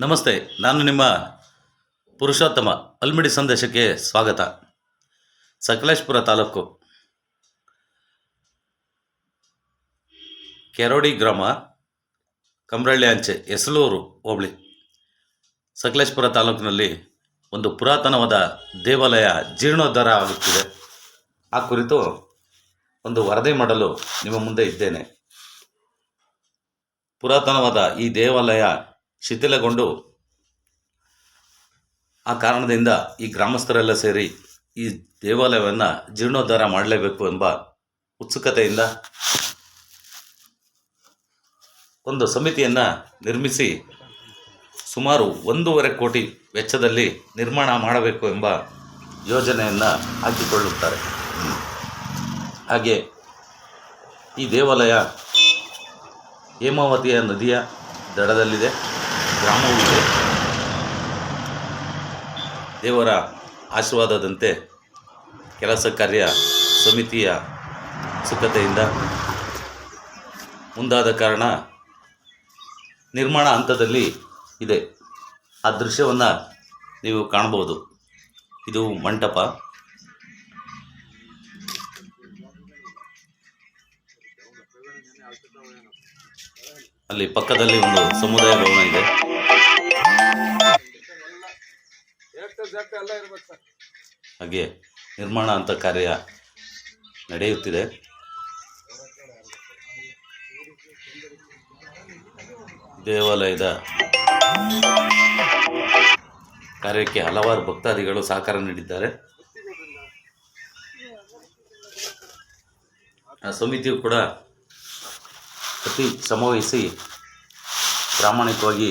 ನಮಸ್ತೆ, ನಾನು ನಿಮ್ಮ ಪುರುಷೋತ್ತಮ ಅಲ್ಮಿಡಿ ಸಂದೇಶಕ್ಕೆ ಸ್ವಾಗತ. ಸಕಲೇಶ್ಪುರ ತಾಲೂಕು ಕೆರೋಡಿ ಗ್ರಾಮ, ಕಮ್ರಳ್ಳಿ ಅಂಚೆ ಎಸಲೂರು ಹೋಬಳಿ. ಸಕಲೇಶ್ಪುರ ತಾಲೂಕಿನಲ್ಲಿ ಒಂದು ಪುರಾತನವಾದ ದೇವಾಲಯ ಜೀರ್ಣೋದ್ಧಾರ ಆಗುತ್ತಿದೆ. ಆ ಕುರಿತು ಒಂದು ವರದಿ ಮಾಡಲು ನಿಮ್ಮ ಮುಂದೆ ಇದ್ದೇನೆ. ಪುರಾತನವಾದ ಈ ದೇವಾಲಯ ಶಿಥಿಲಗೊಂಡು ಆ ಕಾರಣದಿಂದ ಈ ಗ್ರಾಮಸ್ಥರೆಲ್ಲ ಸೇರಿ ಈ ದೇವಾಲಯವನ್ನು ಜೀರ್ಣೋದ್ಧಾರ ಮಾಡಲೇಬೇಕು ಎಂಬ ಉತ್ಸುಕತೆಯಿಂದ ಒಂದು ಸಮಿತಿಯನ್ನು ನಿರ್ಮಿಸಿ ಸುಮಾರು ಒಂದೂವರೆ ಕೋಟಿ ವೆಚ್ಚದಲ್ಲಿ ನಿರ್ಮಾಣ ಮಾಡಬೇಕು ಎಂಬ ಯೋಜನೆಯನ್ನು ಹಾಕಿಕೊಳ್ಳುತ್ತಾರೆ. ಹಾಗೆ ಈ ದೇವಾಲಯ ಹೇಮಾವತಿಯ ನದಿಯ ದಡದಲ್ಲಿದೆ. ಗ್ರಾಮವೂ ಇದೆ ದೇವರ ಆಶೀರ್ವಾದದಂತೆ ಕೆಲಸ ಕಾರ್ಯ ಸಮಿತಿಯ ಸುಖತೆಯಿಂದ ಮುಂದಾದ ಕಾರಣ ನಿರ್ಮಾಣ ಹಂತದಲ್ಲಿ ಇದೆ. ಆ ದೃಶ್ಯವನ್ನು ನೀವು ಕಾಣಬಹುದು. ಇದು ಮಂಟಪ. ಅಲ್ಲಿ ಪಕ್ಕದಲ್ಲಿ ಒಂದು ಸಮುದಾಯ ಭವನ ಇದೆ. ಹಾಗೆ ನಿರ್ಮಾಣ ಅಂತ ಕಾರ್ಯ ನಡೆಯುತ್ತಿದೆ. ದೇವಾಲಯದ ಕಾರ್ಯಕ್ಕೆ ಹಲವಾರು ಭಕ್ತಾದಿಗಳು ಸಹಕಾರ ನೀಡಿದ್ದಾರೆ. ಆ ಸಮಿತಿಯು ಕೂಡ ಪ್ರತಿ ಸಮವಹಿಸಿ ಪ್ರಾಮಾಣಿಕವಾಗಿ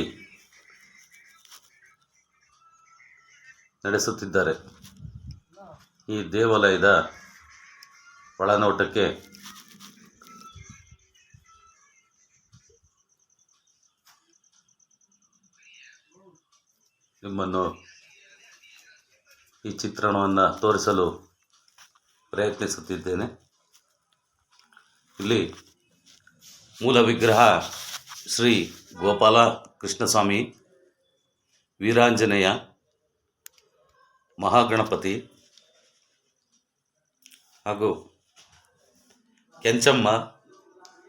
ನಡೆಸುತ್ತಿದ್ದಾರೆ. ಈ ದೇವಾಲಯದ ಒಳನೋಟಕ್ಕೆ ನಿಮ್ಮನ್ನು ಈ ಚಿತ್ರಣವನ್ನು ತೋರಿಸಲು ಪ್ರಯತ್ನಿಸುತ್ತಿದ್ದೇನೆ. ಇಲ್ಲಿ ಮೂಲ ವಿಗ್ರಹ ಶ್ರೀ ಗೋಪಾಲ ಕೃಷ್ಣಸ್ವಾಮಿ ವೀರಾಂಜನೇಯ ಮಹಾಗಣಪತಿ ಹಾಗೂ ಕೆಂಚಮ್ಮ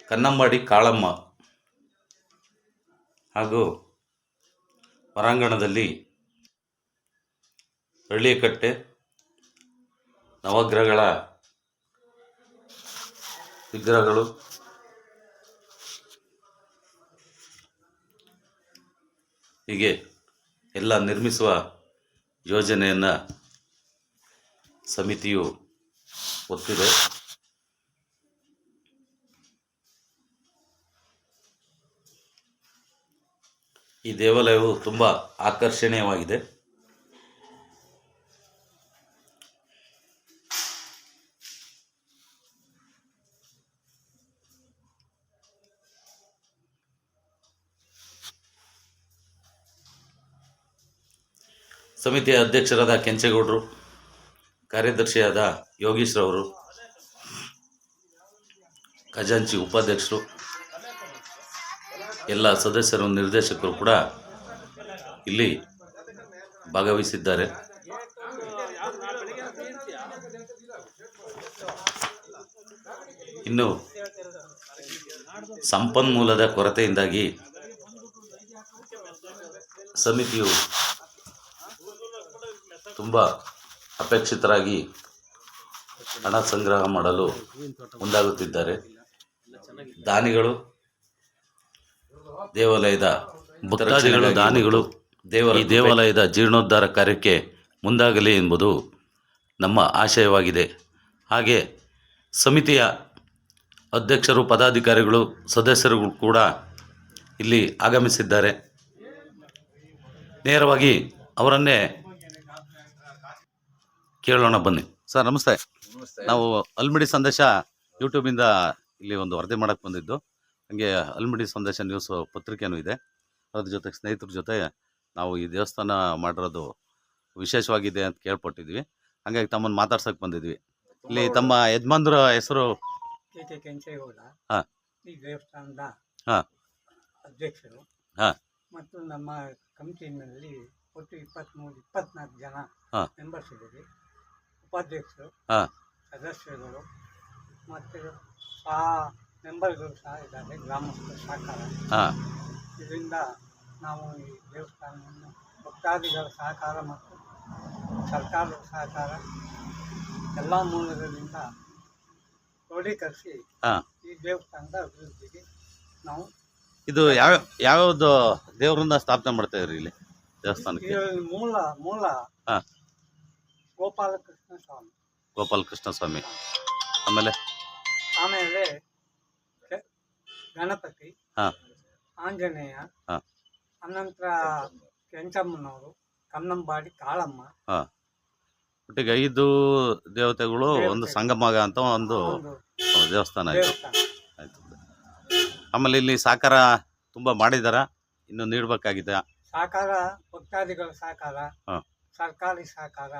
ಕನ್ನಂಬಾಡಿ ಕಾಳಮ್ಮ ಹಾಗೂ ಹೊರಾಂಗಣದಲ್ಲಿ ಹಳ್ಳಿಕಟ್ಟೆ ನವಗ್ರಹಗಳ ವಿಗ್ರಹಗಳು ಹೀಗೆ ಎಲ್ಲ ನಿರ್ಮಿಸುವ ಯೋಜನೆಯನ್ನು ಸಮಿತಿಯು ಒತ್ತಿದೆ ಈ ದೇವಾಲಯವು ತುಂಬ ಆಕರ್ಷಣೀಯವಾಗಿದೆ. ಸಮಿತಿಯ ಅಧ್ಯಕ್ಷರಾದ ಕೆಂಚೇಗೌಡರು, ಕಾರ್ಯದರ್ಶಿಯಾದ ಯೋಗೀಶ್ರವರು, ಖಜಾಂಚಿ ಉಪಾಧ್ಯಕ್ಷರು, ಎಲ್ಲ ಸದಸ್ಯರು, ನಿರ್ದೇಶಕರು ಕೂಡ ಇಲ್ಲಿ ಭಾಗವಹಿಸಿದ್ದಾರೆ. ಇನ್ನು ಸಂಪನ್ಮೂಲದ ಕೊರತೆಯಿಂದಾಗಿ ಸಮಿತಿಯು ತುಂಬ ಅಪೇಕ್ಷಿತರಾಗಿ ಹಣ ಸಂಗ್ರಹ ಮಾಡಲು ಮುಂದಾಗುತ್ತಿದ್ದಾರೆ. ದಾನಿಗಳು ದೇವಾಲಯದ ಭಕ್ತಾದಿಗಳು ದಾನಿಗಳು ದೇವ ಈ ದೇವಾಲಯದ ಜೀರ್ಣೋದ್ಧಾರ ಕಾರ್ಯಕ್ಕೆ ಮುಂದಾಗಲಿ ಎಂಬುದು ನಮ್ಮ ಆಶಯವಾಗಿದೆ. ಹಾಗೆ ಸಮಿತಿಯ ಅಧ್ಯಕ್ಷರು ಪದಾಧಿಕಾರಿಗಳು ಸದಸ್ಯರು ಕೂಡ ಇಲ್ಲಿ ಆಗಮಿಸಿದ್ದಾರೆ. ನೇರವಾಗಿ ಅವರನ್ನೇ ಕೇಳೋಣ ಬನ್ನಿ. ಸರ್ ನಮಸ್ತೆ. ನಾವು ಅಲ್ಮಿಡಿ ಸಂದೇಶ ಯೂಟ್ಯೂಬಿಂದ ಇಲ್ಲಿ ಒಂದು ವರದಿ ಮಾಡಕ್ಕೆ ಬಂದಿದ್ದು. ಹಂಗೆ ಅಲ್ಮಿಡಿ ಸಂದೇಶ ನ್ಯೂಸ್ ಪತ್ರಿಕೆನೂ ಇದೆ. ಅದ್ರ ಜೊತೆಗೆ ಸ್ನೇಹಿತರ ಜೊತೆ ನಾವು ಈ ದೇವಸ್ಥಾನ ಮಾಡಿರೋದು ವಿಶೇಷವಾಗಿದೆ ಅಂತ ಕೇಳ್ಪಟ್ಟಿದ್ವಿ. ಹಂಗಾಗಿ ತಮ್ಮನ್ನು ಮಾತಾಡ್ಸೋಕೆ ಬಂದಿದ್ವಿ. ಇಲ್ಲಿ ತಮ್ಮ ಯಜಮಾನ್ರ ಹೆಸರು? ಹಾಂ ಹಾ. ಈ ದೇವಸ್ಥಾನದ ಹಾ. ಅಧ್ಯಕ್ಷರು. ಹಾ. ಮತ್ತು ನಮ್ಮ ಕಮಿಟಿನಲ್ಲಿ ಒಟ್ಟು ಇಪ್ಪತ್ತ್ಮೂರು ಇಪ್ಪತ್ನಾಲ್ಕು ಜನ ಹಾ. ಮೆಂಬರ್ಸ್ ಇದ್ದೀವಿ. ಉಪಾಧ್ಯಕ್ಷರು ಹಾಂ. ಸದಸ್ಯರುಗಳು ಮತ್ತು ಸಹ ಮೆಂಬರ್ಗಳು ಸಹ ಇದ್ದಾರೆ ಗ್ರಾಮಸ್ಥರ ಸಹಕಾರ ಹಾಂ. ಇದರಿಂದ ನಾವು ಈ ದೇವಸ್ಥಾನವನ್ನು ಭಕ್ತಾದಿಗಳ ಸಹಕಾರ ಮತ್ತು ಸರ್ಕಾರದ ಸಹಕಾರ ಎಲ್ಲ ಮೂಲಗಳಿಂದ ಕ್ರೋಢೀಕರಿಸಿ ಹಾಂ. ಈ ದೇವಸ್ಥಾನದ ಅಭಿವೃದ್ಧಿಗೆ ನಾವು ಇದು ಯಾವ ಯಾವ್ದು ದೇವರಿಂದ ಸ್ಥಾಪನೆ ಮಾಡ್ತಾ ಇದ್ರಿ ಇಲ್ಲಿ ದೇವಸ್ಥಾನಕ್ಕೆ? ಮೂಲ ಮೂಲ ಹಾಂ. ಗೋಪಾಲಕೃಷ್ಣ ಸ್ವಾಮಿ ಗೋಪಾಲ ಕೃಷ್ಣ ಸ್ವಾಮಿ ಆಮೇಲೆ? ಆಮೇಲೆ ಗ- ಗಣಪತಿ ಹಾಂ. ಆಂಜನೇಯ ಹಾಂ. ಅನಂತರ ಕೆಂಚಮ್ಮನವರು ಕನ್ನಂಬಾಡಿ ಕಾಳಮ್ಮ. ಹಾಂ. ಒಟ್ಟಿಗೆ ಐದು ದೇವತೆಗಳು ಒಂದು ಸಂಗಮಗ ಅಂತ ಒಂದು ಒಂದು ದೇವಸ್ಥಾನ ಆಯ್ತು. ದೇವಸ್ಥಾನ. ಆಯ್ತು. ಆಮೇಲೆ ಇಲ್ಲಿ ಸಾಕಾರ ತುಂಬಾ ಮಾಡಿದಾರ ಇನ್ನು ನೀಡಬೇಕಾಗಿದೆ. ಸಾಕಾರ ಭಕ್ತಾದಿಗಳ ಸಾಕಾರ ಹಾಂ. ಸರ್ಕಾರಿ ಸಹಕಾರ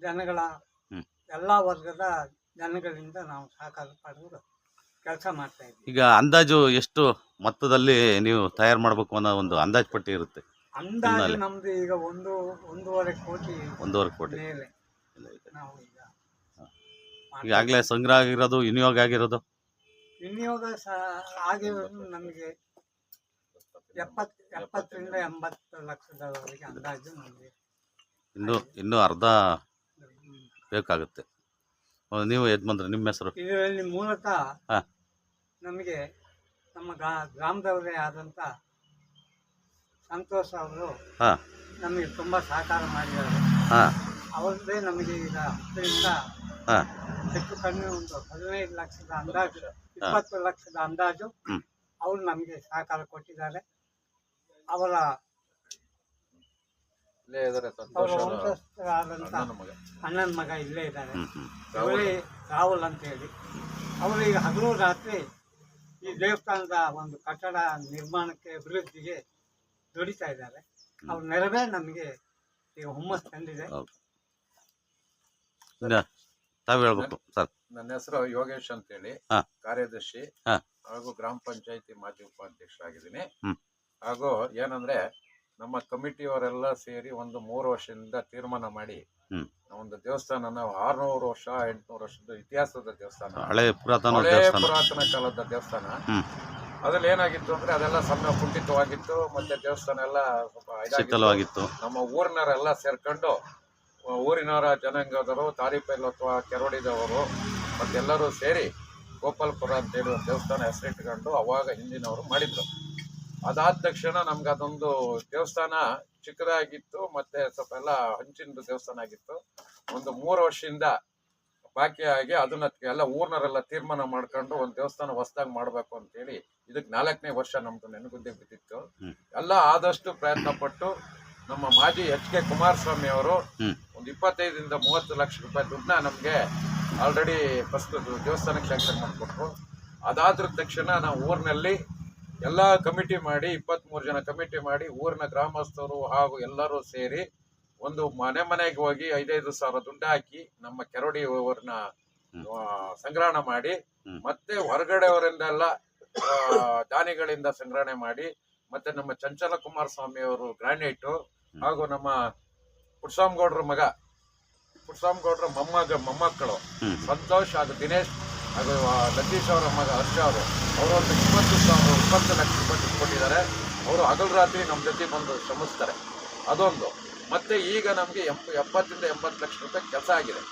ಜನಗಳ. ಎಲ್ಲ ವರ್ಗದ ಜನಗಳಿಂದ ನಾವು ಸಹಕಾರ ಪಡೆದು ಕೆಲಸ ಮಾಡ್ತಾ ಇದ್ದೀವಿ. ಈಗ ಅಂದಾಜು ಎಷ್ಟು ಮೊತ್ತದಲ್ಲಿ ನೀವು ತಯಾರು ಮಾಡಬೇಕು ಅನ್ನೋ ಒಂದು ಅಂದಾಜು ಪಟ್ಟಿ ಇರುತ್ತೆ ಅಂದಾಜು. ನಮ್ದು ಈಗ ಒಂದು ಒಂದೂವರೆ ಕೋಟಿ ಒಂದೂವರೆ ಕೋಟಿ. ಮೇಲೆ ನಾವು ಈಗ ಈಗಾಗಲೇ ಸಂಗ್ರಹ ಆಗಿರೋದು ವಿನಿಯೋಗ ಆಗಿರೋದು? ವಿನಿಯೋಗ ಆಗಿರೋದು ನಮಗೆ ಎಪ್ಪತ್ತು ಎಪ್ಪತ್ತರಿಂದ ಎಂಬತ್ತು ಲಕ್ಷದವರೆಗೆ ಅಂದಾಜು ನಮಗೆ. ಇನ್ನು ಇನ್ನೂ ಅರ್ಧ ಬೇಕಾಗುತ್ತೆ. ನೀವು ಯಜಮಾನ್ರೆ ನಿಮ್ಮ ಹೆಸರು. ಇದರಲ್ಲಿ ಮೂಲತಃ ಹಾ. ನಮಗೆ ನಮ್ಮ ಗ್ರಾ- ಗ್ರಾಮದವರೇ ಆದಂಥ ಸಂತೋಷ ಅವರು ಹಾಂ. ನಮಗೆ ತುಂಬ ಸಹಕಾರ ಮಾಡಿದ್ದಾರೆ. ಹಾಂ. ಅವರದೇ ನಮಗೆ ಈಗ ಹತ್ತರಿಂದ ಹಾಂ. ಹೆಚ್ಚು ಕಡಿಮೆ ಒಂದು ಹದಿನೈದು ಲಕ್ಷದ ಅಂದಾಜು ಇಪ್ಪತ್ತು ಲಕ್ಷದ ಅಂದಾಜು ಹ್ಮ್. ಅವರು ನಮಗೆ ಸಹಕಾರ ಕೊಟ್ಟಿದ್ದಾರೆ. ಅವರ ಇಲ್ಲೇ ಅಣ್ಣನ ಮಗ. ಅಣ್ಣನ ಮಗ ಇಲ್ಲೇ ಇದ್ದಾರೆ. ರಾಹುಲ್. ಅಂತ ಹೇಳಿ. ಅವರು ಈಗ ಹಗಲು ರಾತ್ರಿ ಈ ದೇವಸ್ಥಾನದ ಒಂದು ಕಟ್ಟಡ ನಿರ್ಮಾಣಕ್ಕೆ ಅಭಿವೃದ್ಧಿಗೆ ದುಡಿತಾ ಇದ್ದಾರೆ. ಅವ್ರ ನೆರವೇ ನಮಗೆ ಈಗ ಹುಮ್ಮಸ್ ತಂದಿದೆ. ತಾವು ಹೇಳ್ಬೇಕು ಸರ್. ನನ್ನ ಹೆಸರು ಯೋಗೇಶ್ ಅಂತ ಹೇಳಿ ಕಾರ್ಯದರ್ಶಿ. ಹಾಗೂ ಗ್ರಾಮ ಪಂಚಾಯತಿ ಮಾಜಿ ಉಪಾಧ್ಯಕ್ಷರಾಗಿದ್ದೀನಿ. ಹಾಗೂ ಏನಂದ್ರೆ ನಮ್ಮ ಕಮಿಟಿಯವರೆಲ್ಲ ಸೇರಿ ಒಂದು ಮೂರು ವರ್ಷದಿಂದ ತೀರ್ಮಾನ ಮಾಡಿ ಹ್ಮ್. ಒಂದು ದೇವಸ್ಥಾನ ನಾವು ಆರ್ನೂರು ವರ್ಷ ಎಂಟ್ನೂರು ವರ್ಷದ ಇತಿಹಾಸದ ದೇವಸ್ಥಾನ. ಹಳೆ ಪುರಾತನ ಹಳೇ ದೇವಸ್ಥಾನ. ಪುರಾತನ ಕಾಲದ ದೇವಸ್ಥಾನ. ಹ್ಮ್. ಅದ್ರಲ್ಲಿ ಏನಾಗಿತ್ತು ಅಂದ್ರೆ ಅದೆಲ್ಲ ಸಣ್ಣ ಕುಂಠಿತವಾಗಿತ್ತು ಮತ್ತೆ ದೇವಸ್ಥಾನ ಎಲ್ಲ ಸ್ವಲ್ಪ ಇದಾಗಿತ್ತು. ಶಿಥಿಲವಾಗಿತ್ತು ನಮ್ಮ ಊರಿನವರೆಲ್ಲ ಸೇರ್ಕೊಂಡು ಆ, ಊರಿನವರ ಜನಾಂಗದವರು ತಾರೀಪಲ್ಲಿ ಅಥವಾ ಕೆರೋಡಿದವರು ಮತ್ತೆಲ್ಲರೂ ಸೇರಿ ಗೋಪಾಲ್ಪುರ ಅಂತೇಳಿ ಒಂದು ದೇವಸ್ಥಾನ ಹೆಸರಿಟ್ಕೊಂಡು ಅವಾಗ ಹಿಂದಿನವರು ಮಾಡಿದ್ರು. ಅದಾದ ತಕ್ಷಣ ನಮ್ಗೆ ಅದೊಂದು ದೇವಸ್ಥಾನ ಚಿಕ್ಕದಾಗಿತ್ತು ಮತ್ತೆ ಸ್ವಲ್ಪ ಎಲ್ಲ ಹಂಚಿನ ದೇವಸ್ಥಾನ ಆಗಿತ್ತು. ಒಂದು ಮೂರು ವರ್ಷದಿಂದ ಬಾಕಿಯಾಗಿ ಅದನ್ನ ಎಲ್ಲ ಊರ್ನರೆಲ್ಲ ತೀರ್ಮಾನ ಮಾಡ್ಕೊಂಡು ಒಂದು ದೇವಸ್ಥಾನ ಹೊಸದಾಗಿ ಮಾಡಬೇಕು ಅಂತೇಳಿ ಇದಕ್ಕೆ ನಾಲ್ಕನೇ ವರ್ಷ ನಮ್ದು ನೆನಗುದ್ದೆ ಬಿದ್ದಿತ್ತು. ಎಲ್ಲ ಆದಷ್ಟು ಪ್ರಯತ್ನ ಪಟ್ಟು ನಮ್ಮ ಮಾಜಿ ಎಚ್ ಕೆ ಕುಮಾರಸ್ವಾಮಿ ಅವರು ಒಂದು ಇಪ್ಪತ್ತೈದರಿಂದ ಮೂವತ್ತು ಲಕ್ಷ ರೂಪಾಯಿ ದುಡ್ಡನ್ನ ನಮಗೆ ಆಲ್ರೆಡಿ ಫಸ್ಟ್ ದೇವಸ್ಥಾನಕ್ಕೆ ಶಾಂಕ್ಷನ್ ಮಾಡಿಕೊಟ್ರು. ಅದಾದ್ರ ತಕ್ಷಣ ನಾವು ಊರಿನಲ್ಲಿ ಎಲ್ಲ ಕಮಿಟಿ ಮಾಡಿ ಇಪ್ಪತ್ತ್ಮೂರು ಜನ ಕಮಿಟಿ ಮಾಡಿ ಊರಿನ ಗ್ರಾಮಸ್ಥರು ಹಾಗೂ ಎಲ್ಲರೂ ಸೇರಿ ಒಂದು ಮನೆ ಮನೆಗೆ ಹೋಗಿ ಐದೈದು ಸಾವಿರ ದುಡ್ಡು ಹಾಕಿ ನಮ್ಮ ಕೆರಡಿ ಅವ್ರನ್ನ ಸಂಗ್ರಹಣೆ ಮಾಡಿ ಮತ್ತೆ ಹೊರಗಡೆಯವರಿಂದೆಲ್ಲ ದಾನಿಗಳಿಂದ ಸಂಗ್ರಹಣೆ ಮಾಡಿ ಮತ್ತೆ ನಮ್ಮ ಚಂಚಲ ಕುಮಾರ ಸ್ವಾಮಿ ಅವರು ಗ್ರಾನೈಟು ಹಾಗೂ ನಮ್ಮ ಪುಟ್ಸಾಮ್ಗೌಡ್ರ ಮಗ ಪುಟ್ಸಾಮ್ಗೌಡ್ರ ಮೊಮ್ಮಗ ಮೊಮ್ಮಕ್ಕಳು ಸಂತೋಷ್ ಹಾಗೂ ದಿನೇಶ್ ಹಾಗೂ ಲತೀಶ್ ಅವರ ಮಗ ಹರ್ಷ ಅವರು. ಅವರು ಒಂದು ಇಪ್ಪತ್ತು ಸಾವಿರ ಇಪ್ಪತ್ತು ಲಕ್ಷ ರೂಪಾಯಿ ದುಡ್ಡು ಕೊಟ್ಟಿದ್ದಾರೆ. ಅವರು ಹಗಲು ರಾತ್ರಿ ನಮ್ಮ ಜೊತೆ ಬಂದು ಶ್ರಮಿಸ್ತಾರೆ. ಅದೊಂದು. ಮತ್ತೆ ಈಗ ನಮಗೆ ಎಪ್ ಎಪ್ಪತ್ತರಿಂದ ಎಂಬತ್ತು ಲಕ್ಷ ರೂಪಾಯಿ ಕೆಲಸ ಆಗಿದೆ.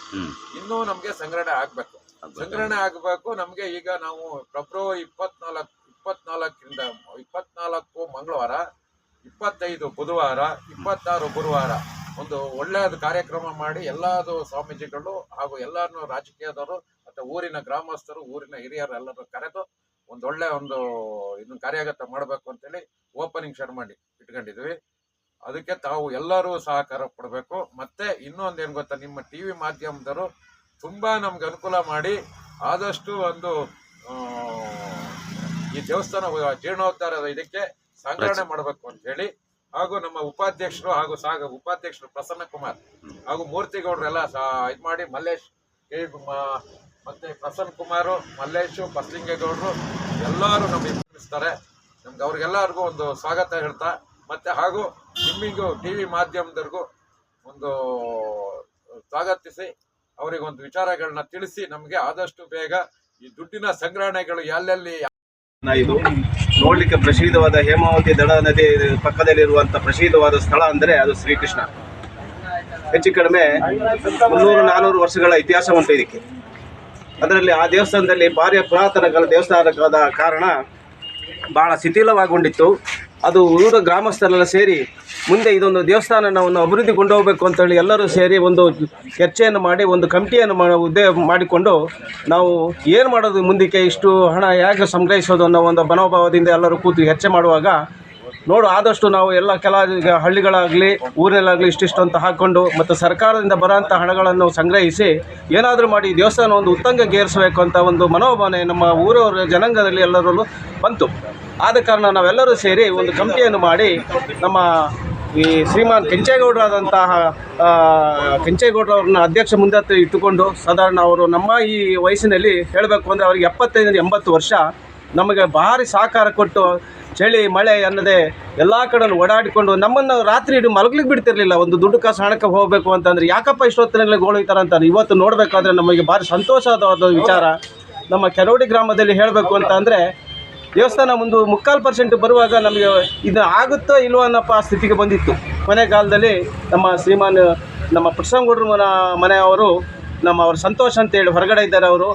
ಇನ್ನೂ ನಮಗೆ ಸಂಗ್ರಹಣೆ ಆಗಬೇಕು. ಸಂಗ್ರಹಣೆ ಆಗಬೇಕು. ನಮಗೆ ಈಗ ನಾವು ಫೆಬ್ರವರಿ ಇಪ್ಪತ್ನಾಲ್ಕು ಇಪ್ಪತ್ನಾಲ್ಕರಿಂದ ಇಪ್ಪತ್ನಾಲ್ಕು ಮಂಗಳವಾರ ಇಪ್ಪತ್ತೈದು ಬುಧವಾರ ಇಪ್ಪತ್ತಾರು ಗುರುವಾರ ಒಂದು ಒಳ್ಳೆಯದು ಕಾರ್ಯಕ್ರಮ ಮಾಡಿ ಎಲ್ಲಾದು ಸ್ವಾಮೀಜಿಗಳು ಹಾಗೂ ಎಲ್ಲರನ್ನು ರಾಜಕೀಯದವರು ಮತ್ತು ಊರಿನ ಗ್ರಾಮಸ್ಥರು ಊರಿನ ಹಿರಿಯರು ಎಲ್ಲರೂ ಕರೆದು ಒಂದು ಒಳ್ಳೆ ಒಂದು ಇದನ್ನ ಕಾರ್ಯಾಗತ ಮಾಡಬೇಕು ಅಂತೇಳಿ ಓಪನಿಂಗ್ ಶುರು ಮಾಡಿ ಇಟ್ಕೊಂಡಿದ್ವಿ. ಅದಕ್ಕೆ ತಾವು ಎಲ್ಲರೂ ಸಹಕಾರ ಕೊಡಬೇಕು. ಮತ್ತೆ ಇನ್ನೊಂದು ಏನು ಗೊತ್ತಾ ನಿಮ್ಮ ಟಿವಿ ಮಾಧ್ಯಮದವರು ತುಂಬಾ ನಮ್ಗೆ ಅನುಕೂಲ ಮಾಡಿ ಆದಷ್ಟು ಒಂದು ಈ ದೇವಸ್ಥಾನ ಜೀರ್ಣೋದ್ಧಾರ ಇದಕ್ಕೆ ಸಂಗ್ರಹಣೆ ಮಾಡಬೇಕು ಅಂತ ಹೇಳಿ ಹಾಗೂ ನಮ್ಮ ಉಪಾಧ್ಯಕ್ಷರು ಹಾಗೂ ಸಾಗ ಉಪಾಧ್ಯಕ್ಷರು ಪ್ರಸನ್ನ ಕುಮಾರ್ ಹಾಗೂ ಮೂರ್ತಿಗೌಡರೆಲ್ಲ ಇದು ಮಾಡಿ ಮಲ್ಲೇಶ್ ಕೆ. ಮತ್ತೆ ಪ್ರಸನ್ನ ಕುಮಾರು, ಮಲ್ಲೇಶು, ಬಸಲಿಂಗೇಗೌಡರು ಎಲ್ಲರೂ ನಮಗೆ ಬೆಂಬಲಿಸ್ತಾರೆ ನಮ್ಗೆ ಅವ್ರಿಗೆಲ್ಲರಿಗೂ ಒಂದು ಸ್ವಾಗತ ಹೇಳ್ತಾ, ಮತ್ತೆ ಹಾಗೂ ನಿಮ್ಮಿಗೂ ಟಿ ವಿ ಮಾಧ್ಯಮದವ್ರಿಗೂ ಒಂದು ಸ್ವಾಗತಿಸಿ ಅವರಿಗೆ ಒಂದು ವಿಚಾರಗಳನ್ನ ತಿಳಿಸಿ, ನಮಗೆ ಆದಷ್ಟು ಬೇಗ ಈ ದುಡ್ಡಿನ ಸಂಗ್ರಹಣೆಗಳು ಎಲ್ಲೆಲ್ಲಿ ಇದು ನೋಡ್ಲಿಕ್ಕೆ ಪ್ರಸಿದ್ಧವಾದ ಹೇಮಾವತಿ ದಡ ನದಿ ಪಕ್ಕದಲ್ಲಿರುವಂತ ಪ್ರಸಿದ್ಧವಾದ ಸ್ಥಳ ಅಂದ್ರೆ ಅದು ಶ್ರೀಕೃಷ್ಣ. ಹೆಚ್ಚು ಕಡಿಮೆ ಮುನ್ನೂರು ನಾನೂರು ವರ್ಷಗಳ ಇತಿಹಾಸ ಉಂಟು ಇದಕ್ಕೆ. ಅದರಲ್ಲಿ ಆ ದೇವಸ್ಥಾನದಲ್ಲಿ ಭಾರಿ ಪುರಾತನ ಕಾಲ ದೇವಸ್ಥಾನದ ಕಾರಣ ಬಹಳ ಶಿಥಿಲವಾಗಿಕೊಂಡಿತ್ತು. ಅದು ಊರ ಗ್ರಾಮಸ್ಥರೆಲ್ಲ ಸೇರಿ ಮುಂದೆ ಇದೊಂದು ದೇವಸ್ಥಾನ ನಾವು ಅಭಿವೃದ್ಧಿ ಕೊಂಡೋಗಬೇಕು ಅಂತೇಳಿ ಎಲ್ಲರೂ ಸೇರಿ ಒಂದು ಚರ್ಚೆಯನ್ನು ಮಾಡಿ, ಒಂದು ಕಮಿಟಿಯನ್ನು ಮಾ ಉದ್ದೇ ಮಾಡಿಕೊಂಡು ನಾವು ಏನು ಮಾಡೋದು ಮುಂದಕ್ಕೆ, ಇಷ್ಟು ಹಣ ಹೇಗೆ ಸಂಗ್ರಹಿಸೋದು ಅನ್ನೋ ಒಂದು ಮನೋಭಾವದಿಂದ ಎಲ್ಲರೂ ಕೂತು ಚರ್ಚೆ ಮಾಡುವಾಗ ನೋಡು, ಆದಷ್ಟು ನಾವು ಎಲ್ಲ ಕೆಲ ಹಳ್ಳಿಗಳಾಗಲಿ, ಊರಲ್ಲಾಗಲಿ ಇಷ್ಟಿಷ್ಟು ಅಂತ ಹಾಕ್ಕೊಂಡು ಮತ್ತು ಸರ್ಕಾರದಿಂದ ಬರೋಂಥ ಹಣಗಳನ್ನು ಸಂಗ್ರಹಿಸಿ ಏನಾದರೂ ಮಾಡಿ ದೇವಸ್ಥಾನ ಒಂದು ಉತ್ತಂಗಕ್ಕೇರಿಸಬೇಕು ಅಂತ ಒಂದು ಮನೋಭಾವನೆ ನಮ್ಮ ಊರವರ ಜನಾಂಗದಲ್ಲಿ ಎಲ್ಲರಲ್ಲೂ ಬಂತು. ಆದ ಕಾರಣ ನಾವೆಲ್ಲರೂ ಸೇರಿ ಒಂದು ಕಮಿಟಿಯನ್ನು ಮಾಡಿ ನಮ್ಮ ಈ ಶ್ರೀಮಾನ್ ಕೆಂಚೇಗೌಡರಾದಂತಹ ಕೆಂಚೇಗೌಡರವ್ರನ್ನ ಅಧ್ಯಕ್ಷ ಮುಂದೆ ಇಟ್ಟುಕೊಂಡು ಸಾಧಾರಣ ಅವರು ನಮ್ಮ ಈ ವಯಸ್ಸಿನಲ್ಲಿ ಹೇಳಬೇಕು ಅಂದರೆ ಅವರಿಗೆ ಎಪ್ಪತ್ತೈದರಿಂದ ಎಂಬತ್ತು ವರ್ಷ ನಮಗೆ ಭಾರಿ ಸಹಕಾರ ಕೊಟ್ಟು ಚಳಿ, ಮಳೆ ಅನ್ನದೆ ಎಲ್ಲ ಕಡೆ ಓಡಾಡಿಕೊಂಡು ನಮ್ಮನ್ನು ರಾತ್ರಿ ಇಡೀ ಮಲಗ್ಲಿಕ್ಕೆ ಬಿಡ್ತಿರ್ಲಿಲ್ಲ. ಒಂದು ದುಡ್ಡು ಕಾಸು ಹಣಕ್ಕೆ ಹೋಗಬೇಕು ಅಂತಂದ್ರೆ ಯಾಕಪ್ಪ ಇಷ್ಟೊತ್ತಿನಲ್ಲಿ ಗೋಳಿತಾರೆ ಅಂತಾರೆ ಇವತ್ತು ನೋಡಬೇಕಾದ್ರೆ ನಮಗೆ ಭಾರಿ ಸಂತೋಷವಾದ ವಿಚಾರ. ನಮ್ಮ ಕೆರೋಡಿ ಗ್ರಾಮದಲ್ಲಿ ಹೇಳಬೇಕು ಅಂತ ಅಂದರೆ ದೇವಸ್ಥಾನ ಒಂದು ಮುಕ್ಕಾಲು ಪರ್ಸೆಂಟ್ ಬರುವಾಗ ನಮಗೆ ಇದು ಆಗುತ್ತೋ ಇಲ್ವೋ ಅನ್ನಪ್ಪ ಆ ಸ್ಥಿತಿಗೆ ಬಂದಿತ್ತು. ಕೊನೆಗಾಲದಲ್ಲಿ ನಮ್ಮ ಶ್ರೀಮಾನ್, ನಮ್ಮ ಪುಟ್ಸಂಗೌಡ್ರ ಮನ, ಮನೆಯವರು ನಮ್ಮ ಅವ್ರ ಸಂತೋಷ್ ಅಂತೇಳಿ ಹೊರಗಡೆ ಇದ್ದಾರೆ ಅವರು.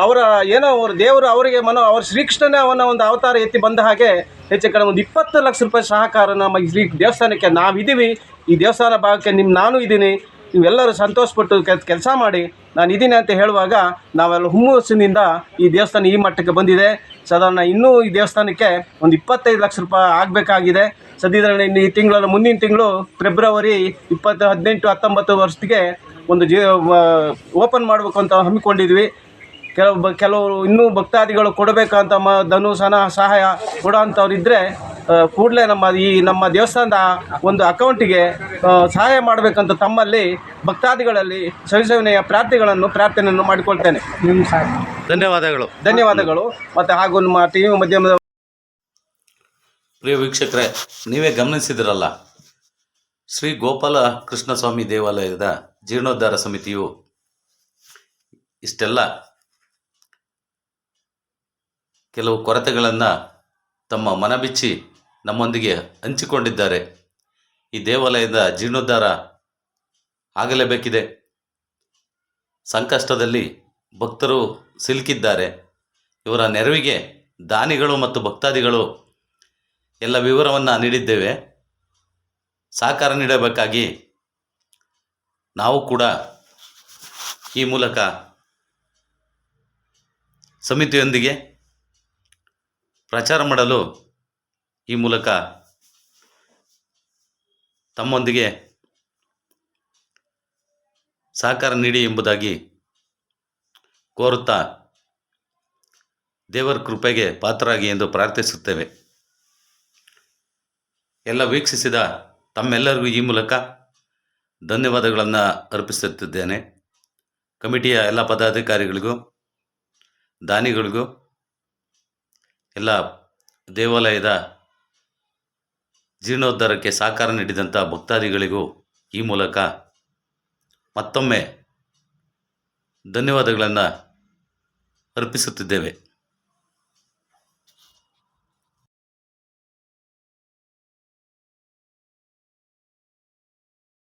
ಅವರ ಏನೋ ಅವ್ರ ದೇವರು ಅವರಿಗೆ ಮನೋ ಅವ್ರ ಶ್ರೀಕೃಷ್ಣನೇ ಅವನ ಒಂದು ಅವತಾರ ಎತ್ತಿ ಬಂದ ಹಾಗೆ ಹೆಚ್ಚು ಕಡೆ ಒಂದು ಇಪ್ಪತ್ತು ಲಕ್ಷ ರೂಪಾಯಿ ಸಹಕಾರ ನಮ್ಮ ಶ್ರೀ ದೇವಸ್ಥಾನಕ್ಕೆ ನಾವಿದ್ದೀವಿ. ಈ ದೇವಸ್ಥಾನ ಭಾಗಕ್ಕೆ ನಿಮ್ಮ ನಾನು ಇದ್ದೀನಿ. ನೀವೆಲ್ಲರೂ ಸಂತೋಷಪಟ್ಟು ಕೆಲಸ ಮಾಡಿ. ನಾನು ಇದ್ದೀನಿ ಅಂತ ಹೇಳುವಾಗ ನಾವೆಲ್ಲ ಹುಮ್ಮಸ್ಸಿನಿಂದ ಈ ದೇವಸ್ಥಾನ ಈ ಮಟ್ಟಕ್ಕೆ ಬಂದಿದೆ. ಸಾಧಾರಣ ಇನ್ನೂ ಈ ದೇವಸ್ಥಾನಕ್ಕೆ ಒಂದು ಇಪ್ಪತ್ತೈದು ಲಕ್ಷ ರೂಪಾಯಿ ಆಗಬೇಕಾಗಿದೆ. ಸದ್ಯದಲ್ಲಿ ಇನ್ನು ಈ ತಿಂಗಳ ಮುಂದಿನ ತಿಂಗಳು ಫೆಬ್ರವರಿ ಇಪ್ಪತ್ತು ಹದಿನೆಂಟು ಹತ್ತೊಂಬತ್ತು ವರ್ಷಕ್ಕೆ ಒಂದು ಜೀ ಓಪನ್ ಮಾಡಬೇಕು ಅಂತ ಹಮ್ಮಿಕೊಂಡಿದ್ವಿ. ಕೆಲವು ಬ ಕೆಲವರು ಇನ್ನೂ ಭಕ್ತಾದಿಗಳು ಕೊಡಬೇಕಂತ ಮ ಧನು ಸನ ಸಹಾಯ ಕೊಡೋಂಥವ್ರು ಇದ್ದರೆ ಕೂಡಲೇ ನಮ್ಮ ಈ ನಮ್ಮ ದೇವಸ್ಥಾನದ ಒಂದು ಅಕೌಂಟಿಗೆ ಸಹಾಯ ಮಾಡಬೇಕಂತ ತಮ್ಮಲ್ಲಿ ಭಕ್ತಾದಿಗಳಲ್ಲಿ ಸವಿಸವಿನಯ ಪ್ರಾರ್ಥನೆಗಳನ್ನು ಪ್ರಾರ್ಥನೆಯನ್ನು ಮಾಡಿಕೊಳ್ತೇನೆ. ಧನ್ಯವಾದಗಳು. ಧನ್ಯವಾದಗಳು. ಮತ್ತು ಹಾಗೂ ನಮ್ಮ ಟಿ ವಿ ಮಾಧ್ಯಮದ ಪ್ರಿಯ ವೀಕ್ಷಕರೇ ನೀವೇ ಗಮನಿಸಿದಿರಲ್ಲ ಶ್ರೀ ಗೋಪಾಲ ಕೃಷ್ಣಸ್ವಾಮಿ ದೇವಾಲಯದ ಜೀರ್ಣೋದ್ಧಾರ ಸಮಿತಿಯು ಇಷ್ಟೆಲ್ಲ ಕೆಲವು ಕೊರತೆಗಳನ್ನು ತಮ್ಮ ಮನಬಿಚ್ಚಿ ನಮ್ಮೊಂದಿಗೆ ಹಂಚಿಕೊಂಡಿದ್ದಾರೆ. ಈ ದೇವಾಲಯದ ಜೀರ್ಣೋದ್ಧಾರ ಆಗಲೇಬೇಕಿದೆ. ಸಂಕಷ್ಟದಲ್ಲಿ ಭಕ್ತರು ಸಿಲುಕಿದ್ದಾರೆ. ಇವರ ನೆರವಿಗೆ ದಾನಿಗಳು ಮತ್ತು ಭಕ್ತಾದಿಗಳು ಎಲ್ಲ ವಿವರವನ್ನು ನೀಡಿದ್ದೇವೆ. ಸಹಕಾರ ನೀಡಬೇಕಾಗಿ ನಾವು ಕೂಡ ಈ ಮೂಲಕ ಸಮಿತಿಯೊಂದಿಗೆ ಪ್ರಚಾರ ಮಾಡಲು ಈ ಮೂಲಕ ತಮ್ಮೊಂದಿಗೆ ಸಹಕಾರ ನೀಡಿ ಎಂಬುದಾಗಿ ಕೋರುತ್ತಾ ದೇವರ ಕೃಪೆಗೆ ಪಾತ್ರರಾಗಿ ಎಂದು ಪ್ರಾರ್ಥಿಸುತ್ತೇವೆ. ಎಲ್ಲ ವೀಕ್ಷಿಸಿದ ತಮ್ಮೆಲ್ಲರಿಗೂ ಈ ಮೂಲಕ ಧನ್ಯವಾದಗಳನ್ನು ಅರ್ಪಿಸುತ್ತಿದ್ದೇನೆ. ಕಮಿಟಿಯ ಎಲ್ಲ ಪದಾಧಿಕಾರಿಗಳಿಗೂ, ದಾನಿಗಳಿಗೂ ಎಲ್ಲ ದೇವಾಲಯದ ಜೀರ್ಣೋದ್ಧಾರಕ್ಕೆ ಸಹಕಾರ ನೀಡಿದಂಥ ಭಕ್ತಾದಿಗಳಿಗೂ ಈ ಮೂಲಕ ಮತ್ತೊಮ್ಮೆ ಧನ್ಯವಾದಗಳನ್ನು ಅರ್ಪಿಸುತ್ತಿದ್ದೇವೆ.